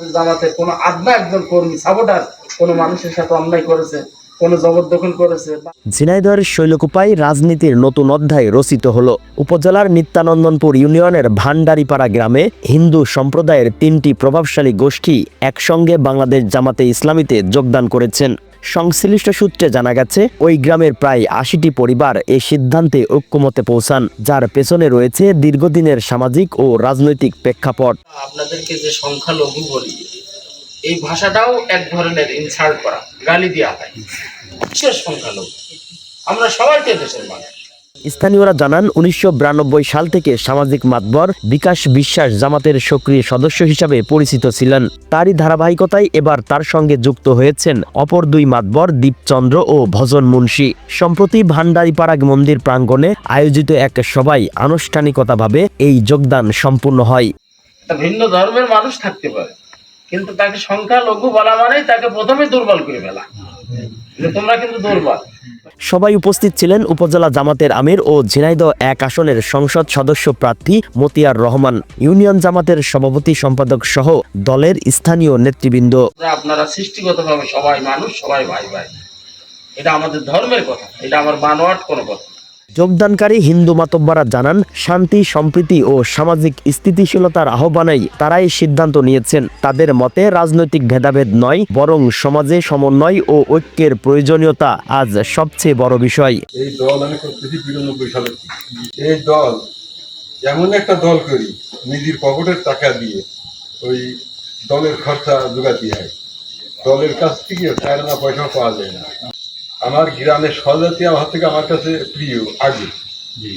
আমাদের জামাতে কোনো আদনা একজন কর্মী, সাবোটার, কোনো মানুষের সাথে অন্যায় করেছে ঝিনাইদহের শৈলকুপায় রাজনীতির নতুন অধ্যায় রচিত হলো। উপজেলার নিত্যানন্দনপুর ইউনিয়নের ভান্ডারিপাড়া গ্রামে হিন্দু সম্প্রদায়ের তিনটি প্রভাবশালী গোষ্ঠী একসঙ্গে বাংলাদেশ জামাতে ইসলামীতে যোগদান করেছেন। সংশ্লিষ্ট সূত্রে জানা গেছে, ওই গ্রামের প্রায় আশিটি পরিবার এ সিদ্ধান্তে ঐক্যমতে পৌঁছান, যার পেছনে রয়েছে দীর্ঘদিনের সামাজিক ও রাজনৈতিক প্রেক্ষাপট। আপনাদেরকে যে সংখ্যালঘু বলি, এই ভাষাটাও এক ধরনের ইনসাল্ট করা, গালি দেওয়া হয়। বিশেষ সংখ্যালঘু? আমরা সবাই তো দেশের মানুষ। স্থানীয়রা জানান, উনিশশো বিরানব্বই সাল থেকে সামাজিক মাতবর বিকাশ বিশ্বাস জামাতের সক্রিয় সদস্য হিসাবে পরিচিত ছিলেন। তারই ধারাবাহিকতায় এবার তার সঙ্গে যুক্ত হয়েছেন অপর দুই মাতবর দীপচন্দ্র ও ভজন মুন্সি। সম্প্রতি ভান্ডারিপাড়া মন্দির প্রাঙ্গণে আয়োজিত এক সভায় আনুষ্ঠানিকতাভাবে এই যোগদান সম্পূর্ণ হয়। ভিন্ন ধর্মের মানুষ থাকতে পারে, কিন্তু তাকে সংখ্যালঘু বলা মানেই তাকে প্রথমে দুর্বল করে ফেলা। যে তোমরা কিন্তু দুর্বল সবাই উপস্থিত ছিলেন উপজেলা জামাতের আমির ও ঝিনাইদহ এক আসনের সংসদ সদস্য প্রার্থী মতিয়ার রহমান ইউনিয়ন জামাতের সভাপতি সম্পাদক সহ দলের স্থানীয় নেতৃবৃন্দ। আপনারা সৃষ্টিগতভাবে সবাই মানুষ সবাই ভাই ভাই। এটা আমাদের ধর্মের কথা এটা আমার বানোয়াট কোনো কথা। যোগদানকারী হিন্দু মাতব্বরা জানান, শান্তি, সম্প্রীতি ও সামাজিক স্থিতিশীলতার আহ্বানেই তারাই সিদ্ধান্ত নিয়েছেন। তাদের মতে রাজনৈতিক ভেদাভেদ নয়, বরং সমাজে সমন্বয় ও ঐক্যের প্রয়োজনীয়তা আজ সবচেয়ে বড় বিষয়। এই দল এই দল এমন একটা দল করি, নিজের পকেটের টাকা দিয়ে ওই দলের খরচা যোগাতে হয়। দলের কাছ থেকে চার পয়সা পাওয়া যায় না। আমার গ্রামের সজাতীয় থেকে আমার কাছে প্রিয় আগে।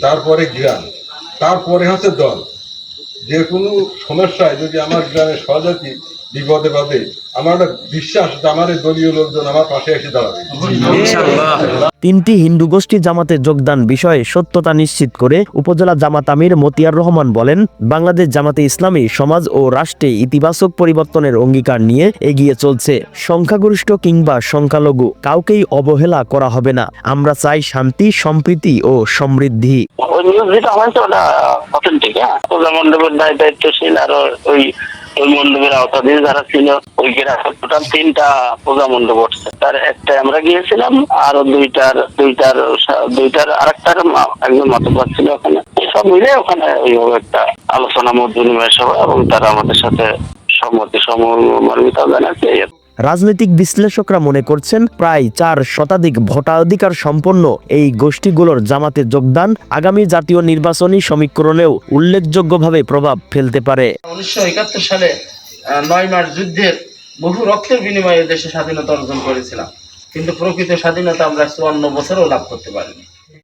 তারপরে গ্রাম। তারপরে হচ্ছে দল। যে কোনো সমস্যায় যদি আমার গ্রামের স্বজাতি বিপদে পাবে আমার বিশ্বাস আমার দলীয় লোকজন আমার পাশে এসে দাঁড়াবে। তিনটি হিন্দু গোষ্ঠী জামাতে যোগদান বিষয়ে সত্যতা নিশ্চিত করে উপজেলা জামাত আমির মতিয়ার রহমান বলেন বাংলাদেশ জামাতে ইসলামী সমাজ ও রাষ্ট্রে ইতিবাচক পরিবর্তনের অঙ্গীকার নিয়ে এগিয়ে চলছে। সংখ্যাগরিষ্ঠ কিংবা সংখ্যালঘু কাউকেই অবহেলা করা হবে না। আমরা চাই শান্তি সম্প্রীতি ও সমৃদ্ধি। দায় দায়িত্বশীল আর ওই ওই আওতাধীন যারা ছিল, ওই টোটাল তিনটা পূজা উঠছে তার একটা আমরা গিয়েছিলাম আর দুইটার দুইটার দুইটার আরেকটার একটার একজন মতবাদ ছিল ওখানে সব মিলে ওখানে ওইভাবে একটা আলোচনা মধ্য বিনিময় সভা এবং তারা আমাদের সাথে সম্মতি সমর্মিতা জানাচ্ছে আর। রাজনৈতিক বিশ্লেষকরা মনে করছেন প্রায় চার শতাধিক ভোটাধিকার সম্পন্ন এই গোষ্ঠীগুলোর জামাতে যোগদান আগামী জাতীয় নির্বাচনী সমীকরণেও উল্লেখযোগ্যভাবে প্রভাব ফেলতে পারে। উনিশশো একাত্তর সালে নয় মাস যুদ্ধের বহু রক্তের বিনিময়ে দেশে স্বাধীনতা অর্জন করেছিলাম। কিন্তু প্রকৃত স্বাধীনতা আমরা চুয়ান্ন বছরও লাভ করতে পারিনি।